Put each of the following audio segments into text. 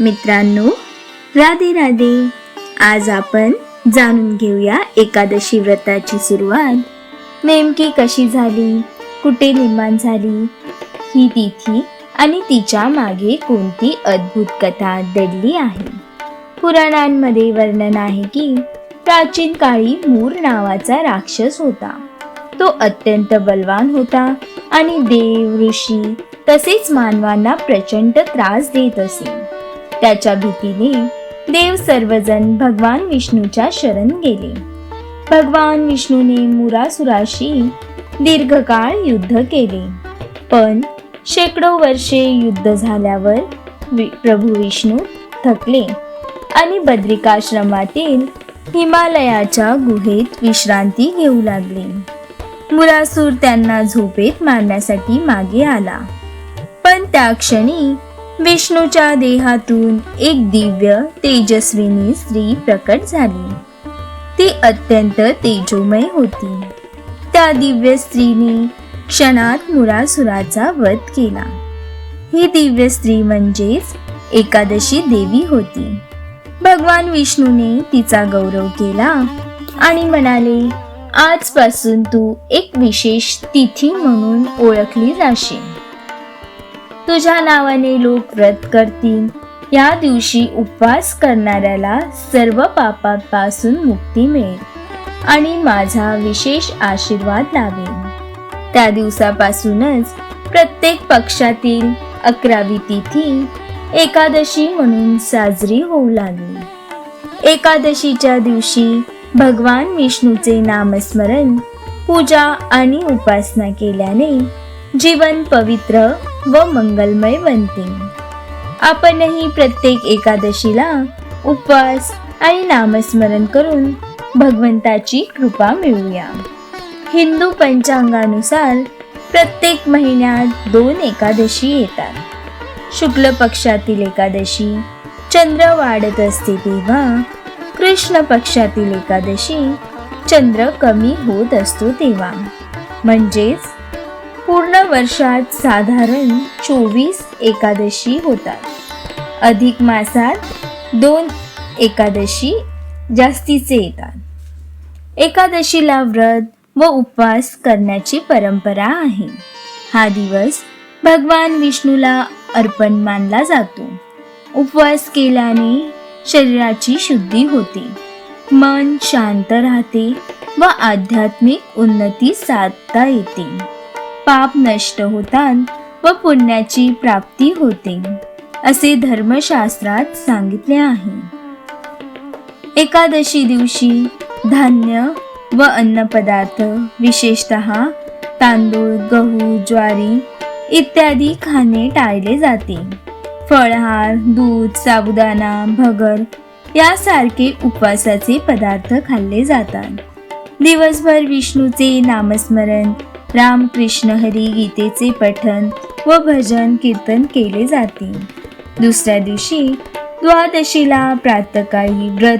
मित्रांनो राधे राधे. आज आपण जाणून घेऊया एकादशी व्रताची सुरुवात. नेमकी कशी झाली? कुठे निर्माण झाली? ही तिथी आणि तिच्यामागे कोणती अद्भुत कथा दडली आहे? पुराणांमध्ये वर्णन आहे की प्राचीन काळी मूर नावाचा राक्षस होता. तो अत्यंत बलवान होता आणि देव ऋषी तसेच मानवांना प्रचंड त्रास देत असे. त्याच्या भीतीने देव सर्वजण भगवान विष्णूच्या शरण गेले. भगवान विष्णूने मुरासुराशी दीर्घकाळ युद्ध केले. पण शेकडो वर्षे युद्ध झाल्यावर वि- प्रभू विष्णू थकले आणि बद्रिकाश्रमातील हिमालयाच्या गुहेत विश्रांती घेऊ लागले. मुरासूर त्यांना झोपेत मारण्यासाठी मागे आला. पण त्या क्षणी विष्णूच्या देहातून एक दिव्य तेजस्विनी स्त्री प्रकट झाली. ती अत्यंत तेजोमय होती. त्या दिव्य स्त्रीने क्षणात मुरासुराचा वध केला. ही दिव्य स्त्री म्हणजेच एकादशी देवी होती. भगवान विष्णूने तिचा गौरव केला आणि म्हणाले आजपासून तू एक विशेष तिथी म्हणून ओळखली जाशील. तुझ्या नावाने लोक व्रत करतील. या दिवशी उपवास करणाऱ्याला सर्व पापांपासून मुक्ती मिळेल आणि माझा विशेष आशीर्वाद लावेल. त्या दिवसापासूनच प्रत्येक पक्षातील अकरावी तिथी एकादशी म्हणून साजरी होऊ लागली. एकादशीच्या दिवशी भगवान विष्णूचे नामस्मरण पूजा आणि उपासना केल्याने जीवन पवित्र व मंगलमय बनते. आपणही प्रत्येक एकादशीला उपवास आणि नामस्मरण करून भगवंताची कृपा मिळूया हिंदू पंचांगानुसार प्रत्येक महिन्यात दोन एकादशी येतात. शुक्ल पक्षातील एकादशी चंद्र वाढत असते तेव्हा कृष्ण पक्षातील एकादशी चंद्र कमी होत असतो तेव्हा. म्हणजेच पूर्ण वर्षात साधारण चोवीस एकादशी होतात. अधिक मासात दोन एकादशी जास्तीचे येतात. एकादशीला व्रत व उपवास करण्याची परंपरा आहे. हा दिवस भगवान विष्णूला अर्पण मानला जातो. उपवास केल्याने शरीराची शुद्धी होते. मन शांत राहते व आध्यात्मिक उन्नती साधता येते. पाप नष्ट होतात व पुण्याची प्राप्ती होते असे धर्मशास्त्रात सांगितले आहे. एकादशी दिवशी धान्य व अन्नपदार्थ विशेषत तांदूळ गहू ज्वारी इत्यादी खाणे टाळले जाते. फळहार दूध साबुदाणा भगर यासारखे उपवासाचे पदार्थ खाल्ले जातात. दिवसभर विष्णूचे नामस्मरण रामकृष्ण हरी गीतेचे पठन व भजन कीर्तन केले जाते. दुसऱ्या दिवशी द्वादशीला प्रातकाळी व्रत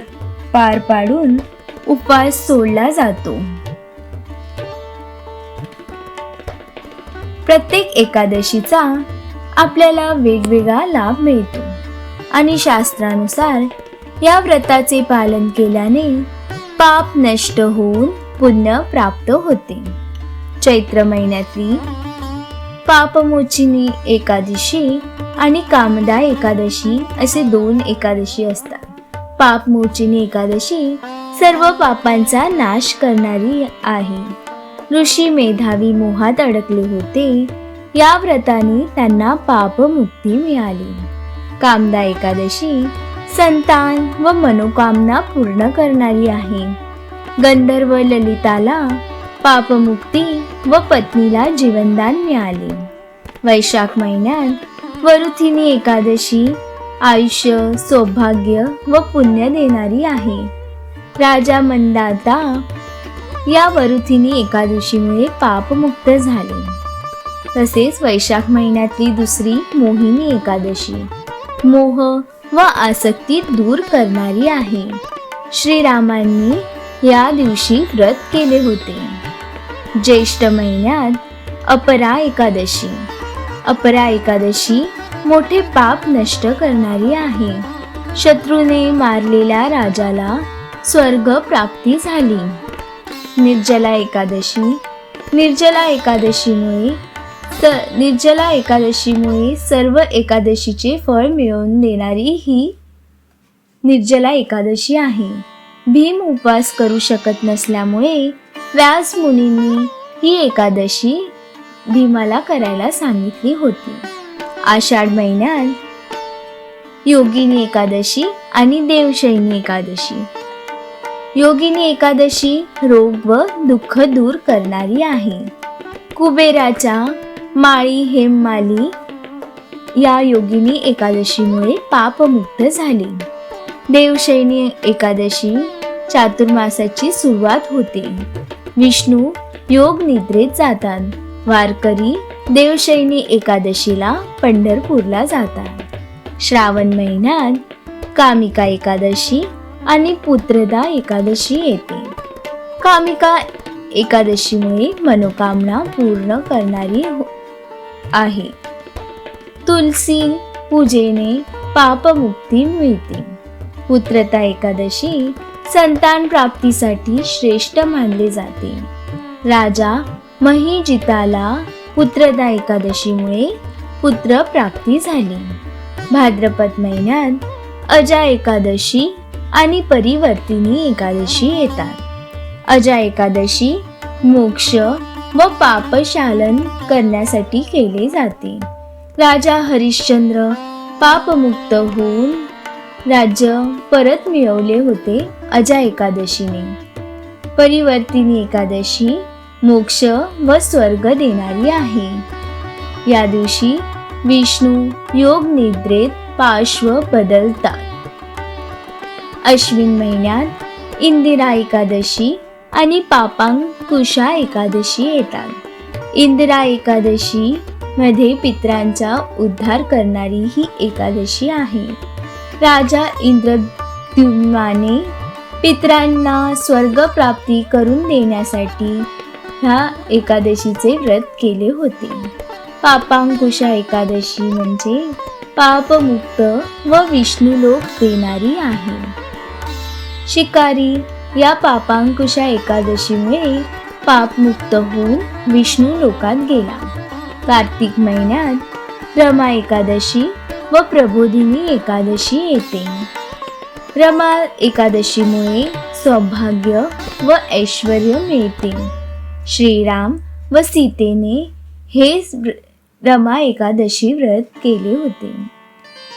पार पाडून उपवास सोडला जातो. प्रत्येक एकादशीचा आपल्याला वेगवेगळा लाभ मिळतो आणि शास्त्रानुसार या व्रताचे पालन केल्याने पाप नष्ट होऊन पुण्य प्राप्त होते. चैत्र महिन्यातली पापमोचिनी एकादशी आणि कामदा एकादशी असे दोन एकादशी असतात. पापमोचिनी एकादशी सर्व पापांचा नाश करणारी आहे. ऋषी मेधावी मोहात अडकले होते. या व्रताने त्यांना पापमुक्ती मिळाली. कामदा एकादशी संतान व मनोकामना पूर्ण करणारी आहे. गंधर्व ललिताला पापमुक्ती व पत्नीला जीवनदान मिळाले. वैशाख महिन्यात वरुथिनी एकादशी आयुष्य सौभाग्य व पुण्य देणारी आहे. राजा मंदाता या वरुथिनी एकादशीमुळे पापमुक्त झाले. तसेच वैशाख महिन्यातली दुसरी मोहिनी एकादशी मोह व आसक्ती दूर करणारी आहे. श्रीरामांनी या दिवशी व्रत केले होते. ज्येष्ठ महिन्यात अपरा एकादशी. अपरा एकादशी मोठे पाप नष्ट करणारी आहे. शत्रूने मारलेल्या राजाला स्वर्ग प्राप्ती झाली. निर्जला एकादशी. निर्जला एकादशीमुळे तर निर्जला एकादशीमुळे सर्व एकादशीचे फळ मिळवून देणारी ही निर्जला एकादशी आहे. भीम उपवास करू शकत नसल्यामुळे व्यास मुनींनी ही एकादशी भीमाला करायला सांगितली होती. आषाढ महिन्यात योगिनी एकादशी आणि देवशैनी एकादशी. योगिनी एकादशी रोग व दुःख दूर करणारी आहे. कुबेराच्या माळी हेममाली या योगिनी एकादशीमुळे पापमुक्त झाली. देवशैनी एकादशी चातुर्मासाची सुरुवात होते. विष्णू योग निद्रेत जातात. वारकरी देवशैनी एकादशीला पंढरपूरला जातात. श्रावण महिन्यात कामिका एकादशी आणि पुत्रदा एकादशी येते. कामिका एकादशीमुळे मनोकामना पूर्ण करणारी हो- आहे. तुलसी पूजेने पापमुक्ती मिळते. पुत्रता एकादशी संतान प्राप्तीसाठी श्रेष्ठ मानले जाते. राजा महिजिताला पुत्रदा एकादशीमुळे पुत्र प्राप्ती झाली. भाद्रपद महिन्यात अजा एकादशी आणि परिवर्तिनी एकादशी येतात. अजा एकादशी मोक्ष व पापशालन करण्यासाठी केले जाते. राजा हरिश्चंद्र पापमुक्त होऊन राज्य परत मिळवले होते अजा एकादशीने. परिवर्तिनी एकादशी मोक्ष व स्वर्ग देणारी आहे. या दिवशी विष्णू योग निद्रेत पार्श्व बदलतात. अश्विन महिन्यात इंदिरा एकादशी आणि पापांग कुशा एकादशी येतात. इंदिरा एकादशी मध्ये पित्रांचा उद्धार करणारी ही एकादशी आहे. राजा इंद्रद्युम्नाने पित्रांना स्वर्ग प्राप्ती करून देण्यासाठी ह्या एकादशीचे व्रत केले होते. पापांकुशा एकादशी म्हणजे पापमुक्त व विष्णुलोक देणारी आहे. शिकारी या पापांकुशा एकादशीमुळे पापमुक्त होऊन विष्णू लोकात गेला. कार्तिक महिन्यात रमा एकादशी व प्रबोधिनी एकादशी येते. रमा एकादशीमुळे सौभाग्य व ऐश्वर मिळते. श्रीराम व सीतेने हे रमा एकादशी व्रत केले होते.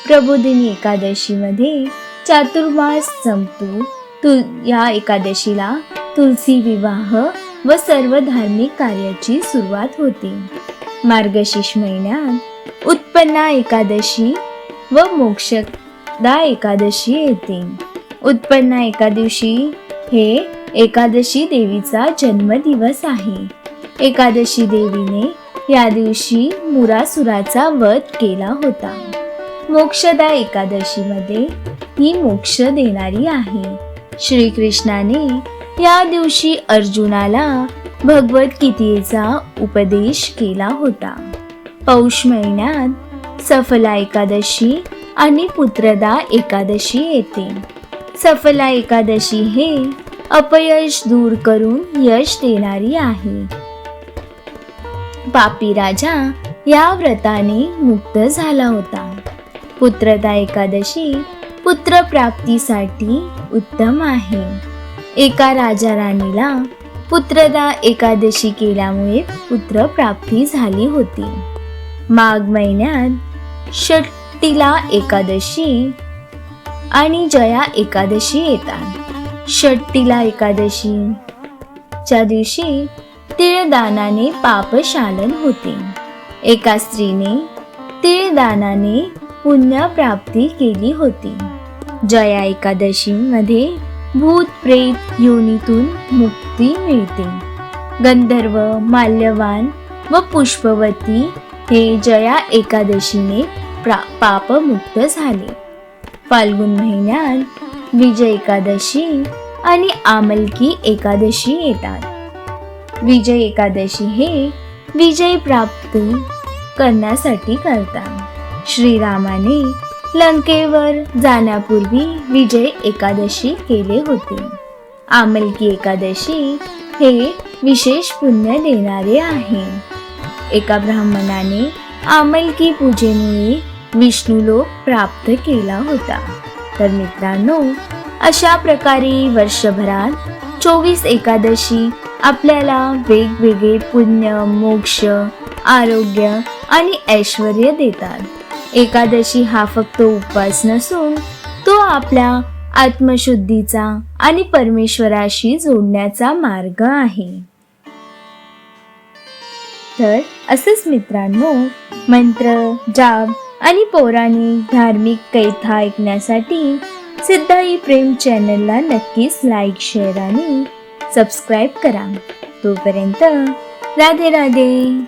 प्रबोधिनी एकादशीमध्ये चातुर्मास संपतो. तुल या एकादशीला तुलसी विवाह व सर्व धार्मिक कार्याची सुरुवात होते. मार्गशीर्ष महिन्यात उत्पन्ना एकादशी व मोक्षदा. एकादशी येते. उत्पन्ना एकादशी हे एकादशी देवीचा जन्मदिवस आहे. एकादशी देवीने या दिवशी मुरासुराचा वध केला होता. मोक्षदा एकादशीमध्ये ही मोक्ष देणारी आहे. श्रीकृष्णाने या दिवशी अर्जुनाला भगवद्गीतेचा उपदेश केला होता. पौष महिन्यात सफला एकादशी आणि पुत्रदा एकादशी येते. सफला एकादशी हे अपयश दूर करून यश देणारी आहे. पापी राजा या व्रताने मुक्त झाला होता. पुत्रदा एकादशी पुत्र प्राप्तीसाठी उत्तम आहे. एका राजा राणीला पुत्रदा एकादशी केल्यामुळे पुत्र प्राप्ती झाली होती. माघ महिन्यात षट्टीला एकादशी आणि जया एकादशी येतात. षट्टीला एकादशीच्या दिवशी तिळदानाने पापशालन होते. एका स्त्रीने तिळदानाने पुण्यप्राप्ती केली होती. जया एकादशीमध्ये भूत प्रेत योनीतून मुक्ती मिळते. गंधर्व माल्यवान व पुष्पवती हे जया एकादशीने प्रा पापमुक्त झाले. फाल्गुन महिन्यात विजय एकादशी आणि आमलकी एकादशी येतात. विजय एकादशी हे विजय प्राप्त करण्यासाठी करतात. श्रीरामाने लंकेवर जाण्यापूर्वी विजय एकादशी केले होते. आमलकी एकादशी हे विशेष पुण्य देणारे आहे. एका ब्राह्मणाने आमलकी पूजेमुळे विष्णुलोक प्राप्त केला होता. तर मित्रांनो अशा प्रकारे वर्षभरात चोवीस एकादशी आपल्याला वेगवेगळे पुण्य मोक्ष आरोग्य आणि ऐश्वर देतात. एकादशी हा फक्त उपवास नसून तो आपल्या आत्मशुद्धीचा आणि परमेश्वराशी जोडण्याचा मार्ग आहे. तर असंच मित्रांनो. मंत्र जाप आणि पौराणिक धार्मिक कैथा ऐकण्यासाठी सिद्धाई प्रेम चॅनलला नक्कीच लाईक शेअर आणि सबस्क्राईब करा. तोपर्यंत राधे राधे